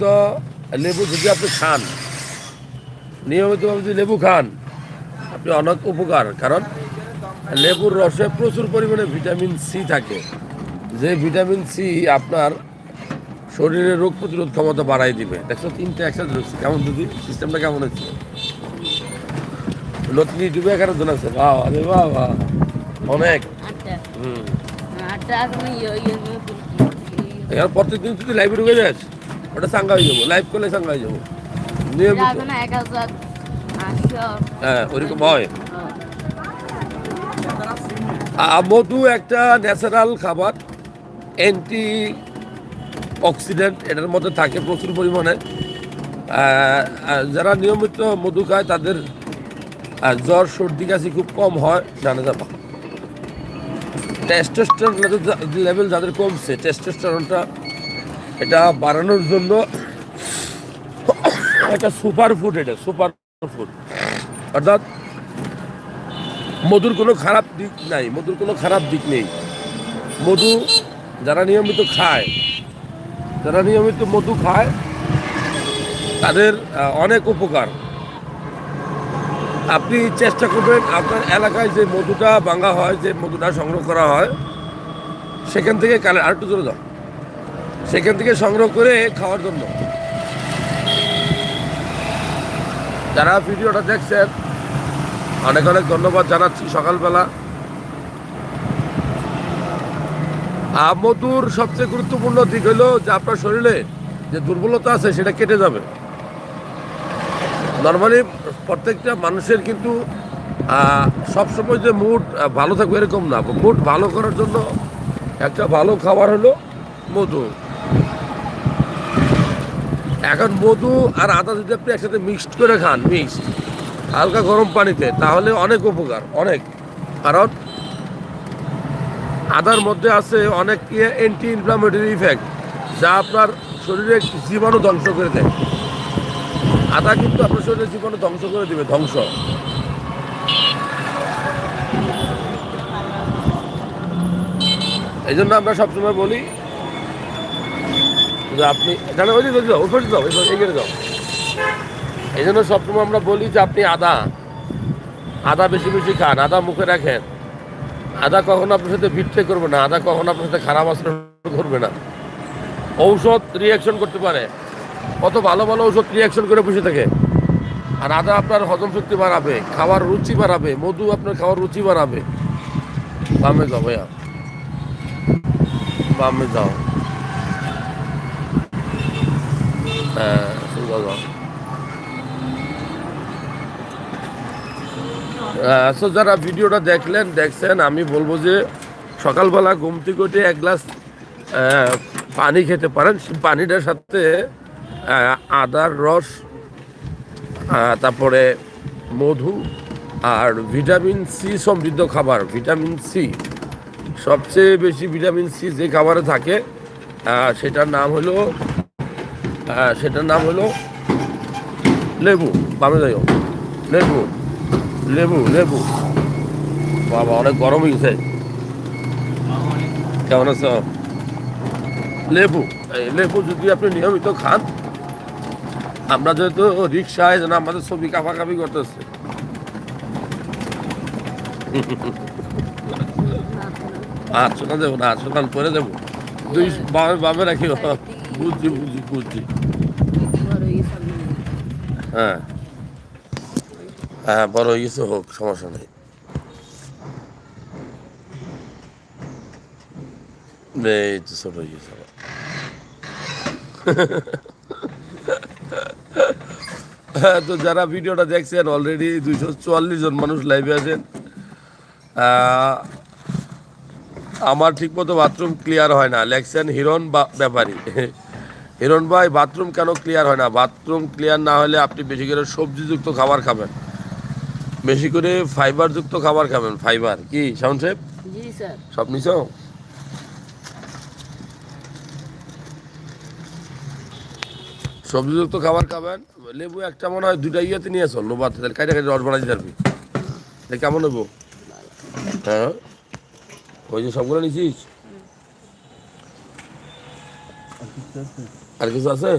নিয়মিত লেবু যদি আপনি খান নিয়মিতভাবে যদি লেবু খান আপনি অনেক উপকার। কারণ লেবুর রসে প্রচুর পরিমাণে ভিটামিন সি থাকে। যে ভিটামিন সি আপনার শরীরে রোগ প্রতিরোধ ক্ষমতা বাড়াই দিবে। দেখছ তিনটে একসাথে ঢুকছে কেমন যদি সিস্টেমটা কেমন হচ্ছে নতুন ইউটিউবে এখানে জন আছে। বাহ আরে বাহ বাহ অনেক হুম। আটটা এখন ইয়ে ইয়ে এখানে প্রত্যেকদিন যদি লাইভে ঢুকে যাস। ওটা সাঙ্গা হয়ে যাব লাইভ করলে সাঙ্গা হয়ে যাব। নিয়মিত। হ্যাঁ ওরকম হ্যাঁ। মধু একটা ন্যাচারাল খাবার অ্যান্টি অক্সিডেন্ট এটার মধ্যে থাকে প্রচুর পরিমাণে। যারা নিয়মিত মধু খায় তাদের জ্বর সর্দি কাশি খুব কম হয় জানা যাবে। টেস্টোস্টেরন লেভেল যাদের কমছে টেস্টোস্টেরনটা এটা বাড়ানোর জন্য একটা সুপার ফুড এটা, সুপার ফুড। অর্থাৎ মধুর কোনো খারাপ দিক নাই, মধুর কোনো খারাপ দিক নেই। মধু যারা নিয়মিত খায়, যারা নিয়মিত মধু খায়, তাদের অনেক উপকার। আপনি চেষ্টা করবেন আপনার এলাকায় যে মধুটা ভাঙা হয়, যে মধুটা সংগ্রহ করা হয়, সেখান থেকে কালে আর একটু জোরে দাও সেখান থেকে সংগ্রহ করে খাওয়ার জন্য। যারা ভিডিওটা দেখছেন, অনেক অনেক ধন্যবাদ জানাচ্ছি সকালবেলা। আর মধুর সবচেয়ে গুরুত্বপূর্ণ দিক হলো যে আপনার শরীরে যে দুর্বলতা আছে, সেটা কেটে যাবে। নর্মালি প্রত্যেকটা মানুষের কিন্তু সবসময় যে মুড ভালো থাকবে এরকম না। মুড ভালো করার জন্য একটা ভালো খাবার হলো মধু। এখন মধু আর আদা যদি আপনি একসাথে মিক্সড করে খান মিক্সড হালকা গরম পানিতে, তাহলে অনেক উপকার, অনেক। কারণ আদার মধ্যে আছে অনেক অ্যান্টি ইনফ্লামেটরি ইফেক্ট যা আপনার শরীরে জীবাণু ধ্বংস করে দেয়। আদা কিন্তু আপনার শরীরে জীবাণু ধ্বংস করে দেবে, ধ্বংস। এই জন্য আমরা সবসময় বলি যে আপনি এখানে ওই দিকে যাও, ওই যাও এগিয়ে যাও। এই জন্য সবসময় আমরা বলি যে আপনি আদা। আদা বেশি বেশি খান, আদা মুখে রাখেন। আদা কখনো আপনার সাথে বিট্রে করবে না, আদা কখনো আপনার সাথে খারাপ আচরণ করবে না। ঔষধ রিয়াকশন করতে পারে। কত ভালো ভালো ঔষধ রিয়াকশন করে বসে থাকে। আর আদা আপনার হজম শক্তি বাড়াবে, খাওয়ার রুচি বাড়াবে, মধু আপনার খাওয়ার রুচি বাড়াবে। বামে যাও ভাইয়া। বামে যাও। হ্যাঁ যারা ভিডিওটা দেখলেন, দেখছেন, আমি বলব যে সকালবেলা ঘুম থেকে এক গ্লাস পানি খেতে পারেন। পানিটার সাথে আদার রস তারপরে মধু আর ভিটামিন সি সমৃদ্ধ খাবার। ভিটামিন সি, সবচেয়ে বেশি ভিটামিন সি যে খাবারে থাকে সেটার নাম হলো সেটার নাম হলো লেবু, বামে যাইও। লেবু লেবু লেবু। বাবা, অনেক গরম হয়ে গেছে কেমন আছো? লেবু লেবু যদি আপনি নিয়মিত খান, আমরা যেহেতু রিক্সায় যেন আমাদের ছবি কাপাকাপি করতেছে। আটশো না দেবো না টান পরে দেবো। দুই বামে বামে রাখি বুঝছি বুঝছি বুঝছি। হয়ে। হ্যাঁ। বড় হোক সমস্যা নেই। এই তো ছোট হয়ে হ্যাঁ, তো যারা ভিডিওটা দেখছেন অলরেডি দুইশো চুয়াল্লিশ জন মানুষ লাইভে আছেন। আমার ঠিকমতো বাথরুম ক্লিয়ার হয় না। লেখছেন হিরণ বা- ব্যাপারী। হিরণ ভাই বাথরুম কেন ক্লিয়ার হয় না? বাথরুম ক্লিয়ার না হলে আপনি বেশি করে সবজিযুক্ত খাবার খাবেন। বেশি করে ফাইবারযুক্ত খাবার খাবেন ফাইবার কি সাউন্ড সাহেব? সব নিছো? সবজিযুক্ত খাবার খাবেন লেবু একটা মনে হয় দুইটা ইয়েতে নিয়ে আসো লোবাতে। তাহলে কাইটা কাইটা রস বানাই পারবি। কেমন নেব হ্যাঁ? ওই যে সবগুলো নিছিস? আর কিছু আছে?